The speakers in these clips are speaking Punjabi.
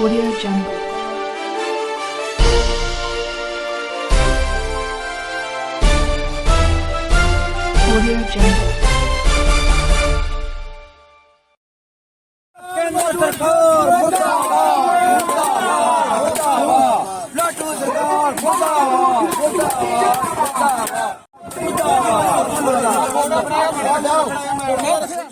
오디오 정글 오디오 정글 केंद्र सरकार मुर्दाबाद मुर्दाबाद मुर्दाबाद लड्डू सरकार मुर्दाबाद मुर्दाबाद मुर्दाबाद मुर्दाबाद मुर्दाबाद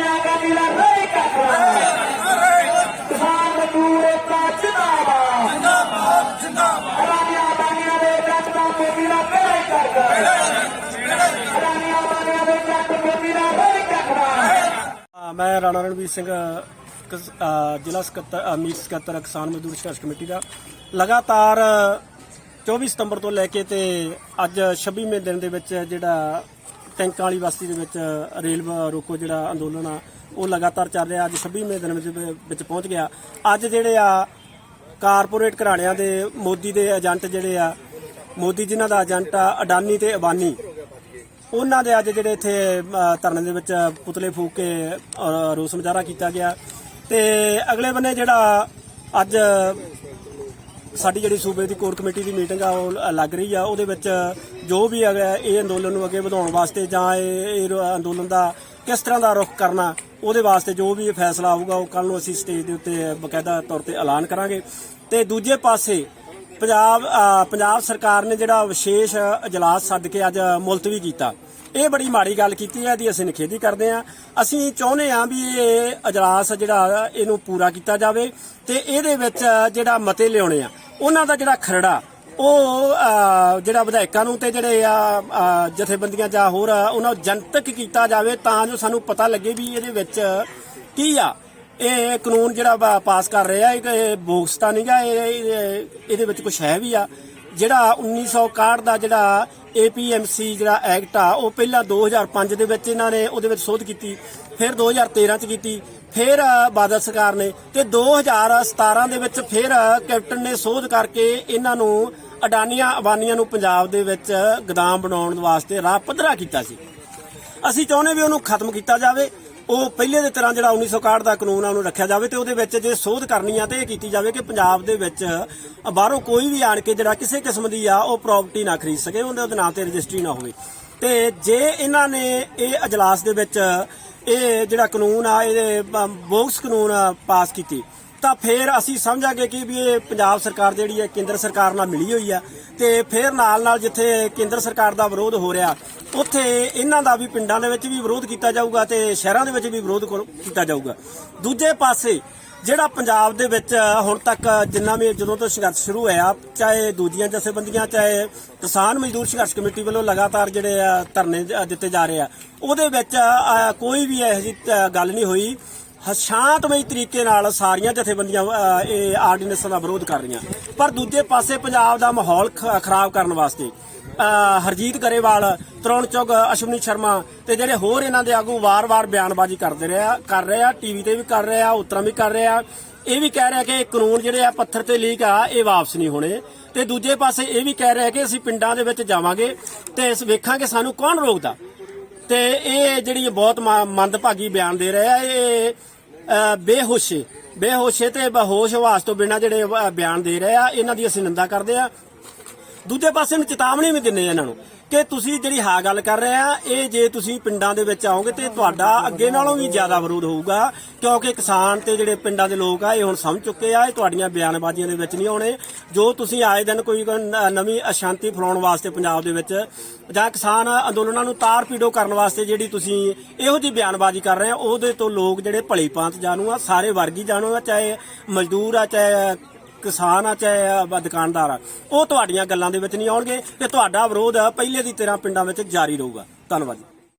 ਮੈਂ ਰਾਣਾ ਰਣਵੀਰ ਸਿੰਘ ਕਿਸ- ਅ, ਜ਼ਿਲ੍ਹਾ ਸਕੱਤਰ ਅ, ਮੀਤ ਸਕੱਤਰ ਕਿਸਾਨ ਮਜ਼ਦੂਰ ਸੰਘਰਸ਼ ਕਮੇਟੀ ਦਾ। ਲਗਾਤਾਰ 24 ਸਤੰਬਰ ਤੋਂ ਲੈ ਕੇ ਤੇ ਅੱਜ 26ਵੇਂ ਦਿਨ ਦੇ ਵਿੱਚ ਜਿਹੜਾ ਟੈਂਕਾਂ ਵਾਲੀ ਬਸਤੀ ਦੇ ਵਿੱਚ ਰੇਲ ਬ- ਰੋਕੋ ਜਿਹੜਾ ਅੰਦੋਲਨ ਆ ਉਹ ਲਗਾਤਾਰ ਚੱਲ ਰਿਹਾ। ਅੱਜ 26ਵੇਂ ਦਿਨ ਵਿੱਚ ਵਿੱਚ ਪਹੁੰਚ ਗਿਆ। ਅੱਜ ਜਿਹੜੇ ਆ ਕਾਰਪੋਰੇਟ ਘਰਾਣਿਆਂ ਦੇ ਮੋਦੀ ਦੇ ਏਜੰਟ ਜਿਹੜੇ ਆ ਮੋਦੀ ਜਿਨ੍ਹਾਂ ਦਾ ਏਜੰਟ ਆ ਅਡਾਨੀ ਤੇ ਅਬਾਨੀ ਉਹਨਾਂ ਦੇ ਅੱਜ ਜਿਹੜੇ ਇੱਥੇ ਧਰਨੇ ਦੇ ਵਿੱਚ ਪੁਤਲੇ ਫੂਕ ਕੇ ਰੋਸ ਮੁਜ਼ਾਹਰਾ ਕੀਤਾ ਗਿਆ। ਤੇ ਅਗਲੇ ਬੰਨੇ ਜਿਹੜਾ ਅੱਜ ਸਾਡੀ ਜਿਹੜੀ ਸੂਬੇ ਦੀ ਕੋਰ ਕਮੇਟੀ ਦੀ ਮੀਟਿੰਗ ਆ, ਉਹ ਲੱਗ ਰਹੀ ਆ। ਉਹਦੇ ਵਿੱਚ ਜੋ ਵੀ ਹੈਗਾ ਇਹ ਅੰਦੋਲਨ ਨੂੰ ਅੱਗੇ ਵਧਾਉਣ ਵਾਸਤੇ ਜਾਂ ਇਹ ਇਹ ਅੰਦੋਲਨ ਦਾ ਕਿਸ ਤਰ੍ਹਾਂ ਦਾ ਰੁਖ ਕਰਨਾ, ਉਹਦੇ ਵਾਸਤੇ ਜੋ ਵੀ ਫੈਸਲਾ ਆਊਗਾ, ਉਹ ਕੱਲ ਨੂੰ ਅਸੀਂ ਸਟੇਜ ਦੇ ਉੱਤੇ ਬਕਾਇਦਾ ਤੌਰ ਤੇ ਐਲਾਨ ਕਰਾਂਗੇ। ਤੇ ਦੂਜੇ ਪਾਸੇ ਪੰਜਾਬ ਪੰਜਾਬ ਸਰਕਾਰ ਨੇ ਜਿਹੜਾ ਵਿਸ਼ੇਸ਼ ਇਜਲਾਸ ਸੱਦ ਕੇ ਅੱਜ ਮੁਲਤਵੀ ਕੀਤਾ। ਇਹ ਬੜੀ ਮਾੜੀ ਗੱਲ ਕੀਤੀ ਹੈ ਦੀ ਅਸੀਂ ਨਿਖੇਧੀ ਕਰਦੇ ਹਾਂ। ਅਸੀਂ ਚਾਹੁੰਦੇ ਹਾਂ ਵੀ ਇਹ ਇਜਲਾਸ ਜਿਹੜਾ ਇਹਨੂੰ ਪੂਰਾ ਕੀਤਾ ਜਾਵੇ ਤੇ ਇਹਦੇ ਵਿੱਚ ਜਿਹੜਾ ਮਤੇ ਲਿਆਉਣੇ ਆ, ਉਹਨਾਂ ਦਾ ਜਿਹੜਾ ਖਰੜਾ, ਉਹ ਜਿਹੜਾ ਵਿਧਾਇਕਾਂ ਨੂੰ ਤੇ ਜਿਹੜੇ ਆ ਜਥੇਬੰਦੀਆਂ ਜਾਂ ਹੋਰ, ਉਹਨਾਂ ਨੂੰ ਜਨਤਕ ਕੀਤਾ ਜਾਵੇ ਤਾਂ ਜੋ ਸਾਨੂੰ ਪਤਾ ਲੱਗੇ ਵੀ ਇਹਦੇ ਵਿੱਚ ਕੀ ਆ। ਇਹ ਕਾਨੂੰਨ ਜਿਹੜਾ ਵਾ ਪਾਸ ਕਰ ਰਿਹਾ ਇਹ ਇਹ ਬੋਗਸ ਤਾਂ ਨਹੀਂਗਾ ਇਹ ਇਹਦੇ ਵਿੱਚ ਕੁਝ ਹੈ ਵੀ ਆ। ਜਿਹੜਾ 1961 ਦਾ ਜਿਹੜਾ APMC ਜਿਹੜਾ ਐਕਟ ਆ, ਉਹ ਪਹਿਲਾਂ 2005 ਦੇ ਵਿੱਚ ਇਹਨਾਂ ਨੇ ਉਹਦੇ ਵਿੱਚ ਸੋਧ ਕੀਤੀ, ਫਿਰ 2013 ਚ ਕੀਤੀ, ਫਿਰ ਬਾਦਲ ਸਰਕਾਰ ਨੇ ਤੇ 2017 ਦੇ ਵਿੱਚ ਫਿਰ ਕੈਪਟਨ ਨੇ ਸੋਧ ਕਰਕੇ ਇਹਨਾਂ ਨੂੰ ਅਡਾਨੀਆਂ ਅਬਾਨੀਆਂ ਨੂੰ ਪੰਜਾਬ ਦੇ ਵਿੱਚ ਗਦਾਮ ਬਣਾਉਣ ਵਾਸਤੇ ਰਾਹ ਪੱਧਰਾ ਕੀਤਾ ਸੀ। ਅਸੀਂ ਚਾਹੁੰਦੇ ਵੀ ਉਹਨੂੰ ਖਤਮ ਕੀਤਾ ਜਾਵੇ। ਉਹ ਪਹਿਲੇ ਦੇ ਤਰ੍ਹਾਂ ਜਿਹੜਾ 1961 ਦਾ ਕਾਨੂੰਨ ਆ, ਉਹਨੂੰ ਰੱਖਿਆ ਜਾਵੇ ਤੇ ਉਹਦੇ ਵਿੱਚ ਜੇ ਸੋਧ ਕਰਨੀ ਆ ਤੇ ਇਹ ਕੀਤੀ ਜਾਵੇ ਕਿ ਪੰਜਾਬ ਦੇ ਵਿੱਚ ਬਾਹਰੋਂ ਕੋਈ ਵੀ ਆਣ ਕੇ ਜਿਹੜਾ ਕਿਸੇ ਕਿਸਮ ਦੀ ਆ, ਉਹ ਪ੍ਰਾਪਰਟੀ ਨਾ ਖਰੀਦ ਸਕੇ, ਉਹਦੇ ਨਾਂ ਤੇ ਰਜਿਸਟਰੀ ਨਾ ਹੋਵੇ। ਤੇ ਜੇ ਇਹਨਾਂ ਨੇ ਇਹ ਅਜਲਾਸ ਦੇ ਵਿੱਚ ਇਹ ਜਿਹੜਾ ਕਾਨੂੰਨ ਆ, ਇਹਦੇ ਬੋਕਸ ਕਾਨੂੰਨ ਪਾਸ ਕੀਤੀ ਤਾਂ ਫਿਰ ਅਸੀਂ ਸਮਝਾਂਗੇ ਕਿ ਵੀ ਇਹ ਪੰਜਾਬ ਸਰਕਾਰ ਜਿਹੜੀ ਹੈ ਕੇਂਦਰ ਸਰਕਾਰ ਨਾਲ ਮਿਲੀ ਹੋਈ ਆ ਤੇ ਫਿਰ ਨਾਲ ਨਾਲ ਜਿੱਥੇ ਕੇਂਦਰ ਸਰਕਾਰ ਦਾ ਵਿਰੋਧ ਹੋ ਰਿਹਾ, ਉੱਥੇ ਇਹਨਾਂ ਦਾ ਵੀ ਪਿੰਡਾਂ ਦੇ ਵਿੱਚ ਵੀ ਵਿਰੋਧ ਕੀਤਾ ਜਾਊਗਾ ਤੇ ਸ਼ਹਿਰਾਂ ਦੇ ਵਿੱਚ ਵੀ ਵਿਰੋਧ ਕੀਤਾ ਜਾਊਗਾ। ਦੂਜੇ ਪਾਸੇ ਜਿਹੜਾ ਪੰਜਾਬ ਦੇ ਵਿੱਚ ਹੁਣ ਤੱਕ ਜਿੰਨਾ ਵੀ ਜਦੋਂ ਤੋਂ ਸੰਘਰਸ਼ ਸ਼ੁਰੂ ਹੋਇਆ, ਚਾਹੇ ਦੂਜੀਆਂ ਜਥੇਬੰਦੀਆਂ, ਚਾਹੇ ਕਿਸਾਨ ਮਜ਼ਦੂਰ ਸੰਘਰਸ਼ ਕਮੇਟੀ ਵੱਲੋਂ ਲਗਾਤਾਰ ਜਿਹੜੇ ਆ ਧਰਨੇ ਦਿੱਤੇ ਜਾ ਰਹੇ ਆ, ਉਹਦੇ ਵਿੱਚ ਕੋਈ ਵੀ ਇਹੋ ਜਿਹੀ ਗੱਲ ਨਹੀਂ ਹੋਈ। ਸ਼ਾਂਤਮਈ ਤਰੀਕੇ ਨਾਲ ਸਾਰੀਆਂ ਜਥੇਬੰਦੀਆਂ ਇਹ ਆਰਡੀਨੈਂਸਾਂ ਦਾ ਵਿਰੋਧ ਕਰ ਰਹੀਆਂ। ਪਰ ਦੂਜੇ ਪਾਸੇ ਪੰਜਾਬ ਦਾ ਮਾਹੌਲ ਖਰਾਬ ਕਰਨ ਵਾਸਤੇ ਹਰਜੀਤ ਗਰੇਵਾਲ, ਤਰੁਣ ਚੁਗ, ਅਸ਼ਵਨੀ ਸ਼ਰਮਾ ਤੇ ਜਿਹੜੇ ਹੋਰ ਇਹਨਾਂ ਦੇ ਆਗੂ ਵਾਰ-ਵਾਰ ਬਿਆਨਬਾਜ਼ੀ ਕਰਦੇ ਰਿਹਾ, ਕਰ ਰਹੇ ਆ ਟੀਵੀ ਤੇ ਵੀ ਕਰ ਰਹੇ ਆ ਉਤਰਾਂ ਵੀ ਕਰ ਰਹੇ ਆ ਇਹ ਵੀ ਕਹਿ ਰਿਹਾ ਕਿ ਕਾਨੂੰਨ ਜਿਹੜੇ ਆ ਪੱਥਰ ਤੇ ਲੀਕ ਆ, ਇਹ ਵਾਪਸ ਨਹੀਂ ਹੋਣੇ। ਤੇ ਦੂਜੇ ਪਾਸੇ ਇਹ ਵੀ ਕਹਿ ਰਿਹਾ ਕਿ ਅਸੀਂ ਪਿੰਡਾਂ ਦੇ ਵਿੱਚ ਜਾਵਾਂਗੇ ਤੇ ਇਸ ਵੇਖਾਂਗੇ ਸਾਨੂੰ ਕੌਣ ਰੋਕਦਾ। ਤੇ ਇਹ ਜਿਹੜੀ ਬਹੁਤ ਮੰਦਭਾਗੀ ਬਿਆਨ ਦੇ ਰਹੇ ਆ ਇਹ ਬੇਹੋਸ਼ੇ ਬੇਹੋਸ਼ੇ ਤੇ ਬੇਹੋਸ਼ ਹਵਾਸ ਤੋਂ ਬਿਨਾਂ ਜਿਹੜੇ ਬਿਆਨ ਦੇ ਰਹੇ ਆ, ਇਹਨਾਂ ਦੀ ਅਸੀਂ ਨਿੰਦਾ ਕਰਦੇ ਆ। ਦੂਜੇ ਪਾਸੇ ਨੂੰ ਚੇਤਾਵਨੀ ਵੀ ਦਿੰਨੇ ਆ ਇਹਨਾਂ ਨੂੰ। ਕਿ ਤੁਸੀਂ ਜਿਹੜੀ ਹਾਂ ਗੱਲ ਕਰ ਰਹੇ ਆ, ਇਹ ਜੇ ਤੁਸੀਂ ਪਿੰਡਾਂ ਦੇ ਵਿੱਚ ਆਓਗੇ ਤੇ ਤੁਹਾਡਾ ਅੱਗੇ ਨਾਲੋਂ ਵੀ ਜ਼ਿਆਦਾ ਵਿਰੋਧ ਹੋਊਗਾ, ਕਿਉਂਕਿ ਕਿਸਾਨ ਤੇ ਜਿਹੜੇ ਪਿੰਡਾਂ ਦੇ ਲੋਕ ਆ, ਇਹ ਹੁਣ ਸਮਝ ਚੁੱਕੇ ਆ, ਇਹ ਤੁਹਾਡੀਆਂ ਬਿਆਨਬਾਜ਼ੀਆਂ ਦੇ ਵਿੱਚ ਨਹੀਂ ਆਉਣੇ। ਜੋ ਤੁਸੀਂ ਆਏ ਦਿਨ ਕੋਈ ਨਵੀਂ ਅਸ਼ਾਂਤੀ ਫੈਲਾਉਣ ਵਾਸਤੇ ਪੰਜਾਬ ਦੇ ਵਿੱਚ, ਜਾਂ ਕਿਸਾਨ ਅੰਦੋਲਨਾਂ ਨੂੰ ਤਾਰ ਪੀੜੋ ਕਰਨ ਵਾਸਤੇ ਜਿਹੜੀ ਤੁਸੀਂ ਇਹੋ ਜਿਹੀ ਬਿਆਨਬਾਜ਼ੀ ਕਰ ਰਹੇ ਆ, ਉਹਦੇ ਤੋਂ ਲੋਕ ਜਿਹੜੇ ਭਲੀ ਭਾਂਤ ਜਾਣੂ ਆ, ਸਾਰੇ ਵਰਗੀ ਜਾਣੂ ਆ, ਚਾਹੇ ਮਜ਼ਦੂਰ ਆ, ਚਾਹੇ ਕਿਸਾਨ ਆ ਚਾਹੇ ਅ, ਦੁਕਾਨਦਾਰ ਆ ਉਹ ਤੁਹਾਡੀਆਂ ਗੱਲਾਂ ਦੇ ਵਿੱਚ ਨਹੀਂ ਆਉਣਗੇ ਤੇ ਤੁਹਾਡਾ ਵਿਰੋਧ ਪਹਿਲੇ ਦੀ ਤਰ੍ਹਾਂ ਪਿੰਡਾਂ ਵਿੱਚ ਜਾਰੀ ਰਹੂਗਾ। ਧੰਨਵਾਦ ਜੀ।